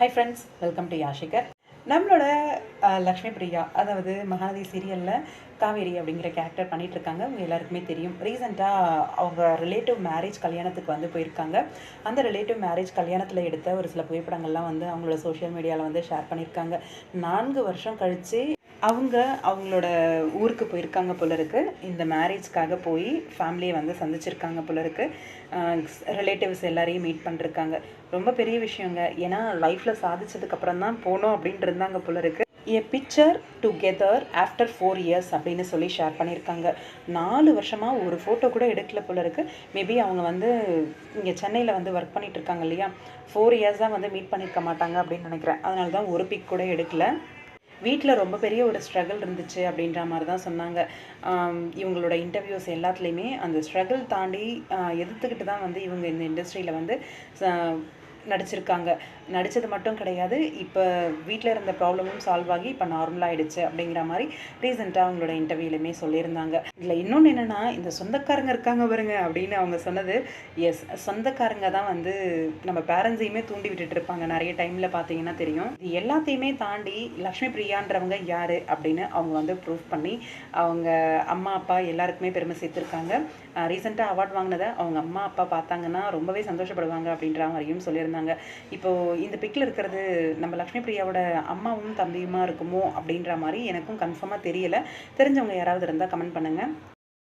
High friends welcome to யாஷிகர் நம்மளோட லக்ஷ்மி பிரியா அதாவது மகாநதி சீரியலில் காவேரி அப்படிங்கிற கேரக்டர் பண்ணிகிட்டு இருக்காங்க. உங்க எல்லாருக்குமே தெரியும். ரீசெண்டாக அவங்க ரிலேட்டிவ் மேரேஜ் கல்யாணத்துக்கு வந்து போயிருக்காங்க. அந்த ரிலேட்டிவ் மேரேஜ் கல்யாணத்தில் எடுத்த ஒரு சில புகைப்படங்கள்லாம் வந்து அவங்களோட சோஷியல் மீடியாவில் வந்து ஷேர் பண்ணியிருக்காங்க நான்கு வருஷம் கழித்து அவங்க அவங்களோட ஊருக்கு போயிருக்காங்க போல இருக்கு. இந்த மேரேஜ்க்காக போய் ஃபேமிலியை வந்து சந்திச்சிருக்காங்க போல இருக்கு. ரிலேட்டிவ்ஸ் எல்லாரையும் மீட் பண்ணிருக்காங்க. ரொம்ப பெரிய விஷயங்க. ஏன்னா லைஃப்பில் சாதிச்சதுக்கப்புறம் தான் போனோம் அப்படின்ட்டு இருந்தாங்க போல இருக்கு. A picture together after four years அப்படின்னு சொல்லி ஷேர் பண்ணியிருக்காங்க நாலு வருஷமாக ஒரு ஃபோட்டோ கூட எடுக்கல போல இருக்கு. மேபி அவங்க வந்து இங்கே சென்னையில் வந்து ஒர்க் பண்ணிட்டு இருக்காங்க இல்லையா? ஃபோர் இயர்ஸாக வந்து மீட் பண்ணியிருக்க மாட்டாங்க அப்படின்னு நினைக்கிறேன். அதனால தான் ஒரு பிக் கூட எடுக்கல. வீட்டில் ரொம்ப பெரிய ஒரு ஸ்ட்ரகிள் இருந்துச்சு அப்படின்ற மாதிரி தான் சொன்னாங்க இவங்களோட இன்டர்வியூஸ் எல்லாத்துலேயுமே அந்த ஸ்ட்ரகிள் தாண்டி எதிர்த்துக்கிட்டு தான் வந்து இவங்க இந்த இண்டஸ்ட்ரியில் வந்து ச- நடிச்சிருக்காங்க. நடித்தது மட்டும் கிடையாது. இப்போ வீட்டில் இருந்த ப்ராப்ளமும் சால்வ் ஆகி இப்போ நார்மலாக ஆகிடுச்சு அப்படிங்கிற மாதிரி ரீசெண்டாக அவங்களோட இன்டர்வியூலையுமே சொல்லியிருந்தாங்க. இதில் இன்னொன்று என்னென்னா இந்த சொந்தக்காரங்க இருக்காங்க பாருங்க அப்படின்னு அவங்க சொன்னது எஸ் சொந்தக்காரங்க தான் வந்து நம்ம பேரண்ட்ஸையுமே தூண்டி விட்டுட்டு இருப்பாங்க. நிறைய டைமில் பார்த்தீங்கன்னா தெரியும். இது எல்லாத்தையுமே தாண்டி லக்ஷ்மி பிரியான்றவங்க யார் அப்படின்னு அவங்க வந்து ப்ரூஃப் பண்ணி அவங்க அம்மா அப்பா எல்லாருக்குமே பெருமை சேர்த்துருக்காங்க. ரீசெண்டாக அவார்ட் வாங்கினதை அவங்க அம்மா அப்பா பார்த்தாங்கன்னா ரொம்பவே சந்தோஷப்படுவாங்க அப்படின்ற மாதிரியும் சொல்லியிருந்தாங்க. இப்போ இந்த பிக்கில் இருக்கிறது நம்ம லக்ஷ்மி பிரியாவோட அம்மாவும் தம்பியுமா இருக்குமோ அப்படின்ற மாதிரி எனக்கும் கன்ஃபார்மாக தெரியல. தெரிஞ்சவங்க யாராவது இருந்தால் கமெண்ட் பண்ணுங்கள்